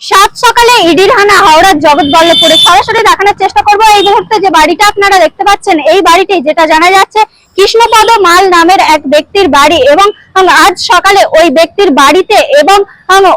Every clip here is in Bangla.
সাত সকালে ইডির হানা হাওড়ার জগৎ জগৎবল্লভপুরে সরাসরি দেখানোর চেষ্টা করব এই মুহূর্তে যে বাড়িটা আপনারা দেখতে পাচ্ছেন, এই বাড়িটি যেটা জানা যাচ্ছে কৃষ্ণপদ মাল নামের এক ব্যক্তির বাড়ি এবং আজ সকালে ওই ব্যক্তির বাড়িতে এবং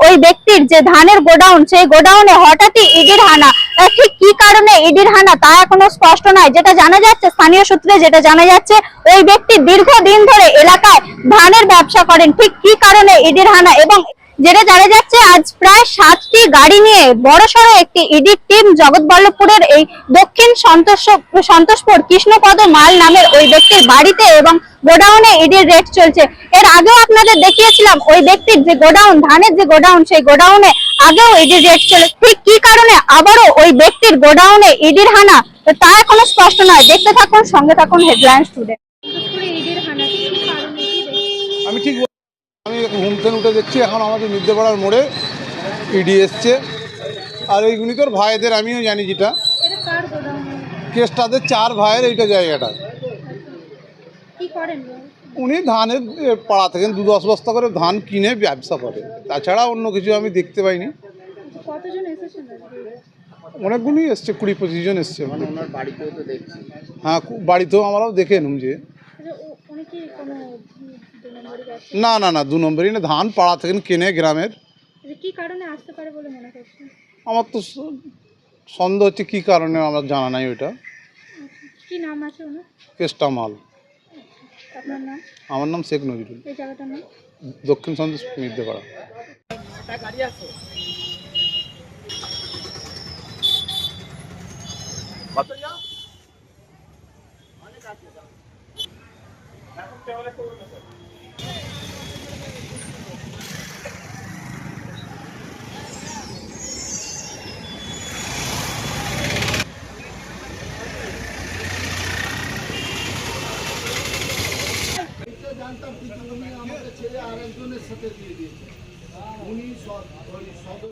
ওই ব্যক্তির যে ধানের গোডাউন, সেই গোডাউনে হঠাৎই ইডির হানা। ঠিক কি কারণে ইডির হানা তা এখনও স্পষ্ট নয়। যেটা জানা যাচ্ছে, স্থানীয় সূত্রে যেটা জানা যাচ্ছে, ওই ব্যক্তি দীর্ঘদিন ধরে এলাকায় ধানের ব্যবসা করেন। ঠিক কি কারণে ইডির হানা এবং যেটা জানা যাচ্ছে আজ প্রায় সাতটি গাড়ি নিয়ে বড়সড় একটি ইডির টিম জগৎবল্লভপুরের এই দক্ষিণ সন্তোষ সন্তোষপুর কৃষ্ণপদ মাল নামের ওই ব্যক্তির বাড়িতে এবং গোডাউনে ইডির রেড চলছে। এর আগেও আপনাদের দেখিয়েছিলাম ওই ব্যক্তির যে গোডাউন ধানের যে গোডাউন সেই গোডাউনে আগেও ইডির রেড চলে। ঠিক কি কারণে আবারও ওই ব্যক্তির গোডাউনে ইডির হানা? তা এখনও স্পষ্ট নয়। দেখতে থাকুন সঙ্গে থাকুন হেডলাইন স্টুডেন্ট আমি ঠিক ঘুম থেকে উঠে দেখছি এখন আমাদের মিদ্যপাড়ার মোড়ে ইডি এসছে। আর এইগুলি তোর ভাইদের আমিও জানি যেটা। কেসটাদের চার ভাইয়ের এইটা জায়গাটা উনি ধানের পাড়া থেকে দু দশ বস্তা করে ধান কিনে ব্যবসা করে। তাছাড়া অন্য কিছু আমি দেখতে পাইনি। কতজন অনেকগুলি এসছে কুড়ি পঁচিশ জন এসছে মানে ওনার বাড়িতেও তো দেখছি। হ্যাঁ বাড়িতেও আমরাও দেখে এলুম যে না না না দু নম্বরই না ধান পাড়া থেকে কেনে গ্রামের। আচ্ছা, কি কারণে আসতে পারে বলে মনে করছেন? আমার তো সন্দেহ হচ্ছে কী কারণে আমার জানা নাই ওইটা। কি নাম আছে ওনার? কেসটা মাল। আপনার নাম? আমার নাম শেখ নজরুল। এই জায়গাটার নাম? দক্ষিণ সন্দেশ মির্দেপাড়া জানতাম কিন্তু উনি আমাকে ছেড়ে আরেকজনের সাথে দিয়ে দিয়েছে। উনি সদর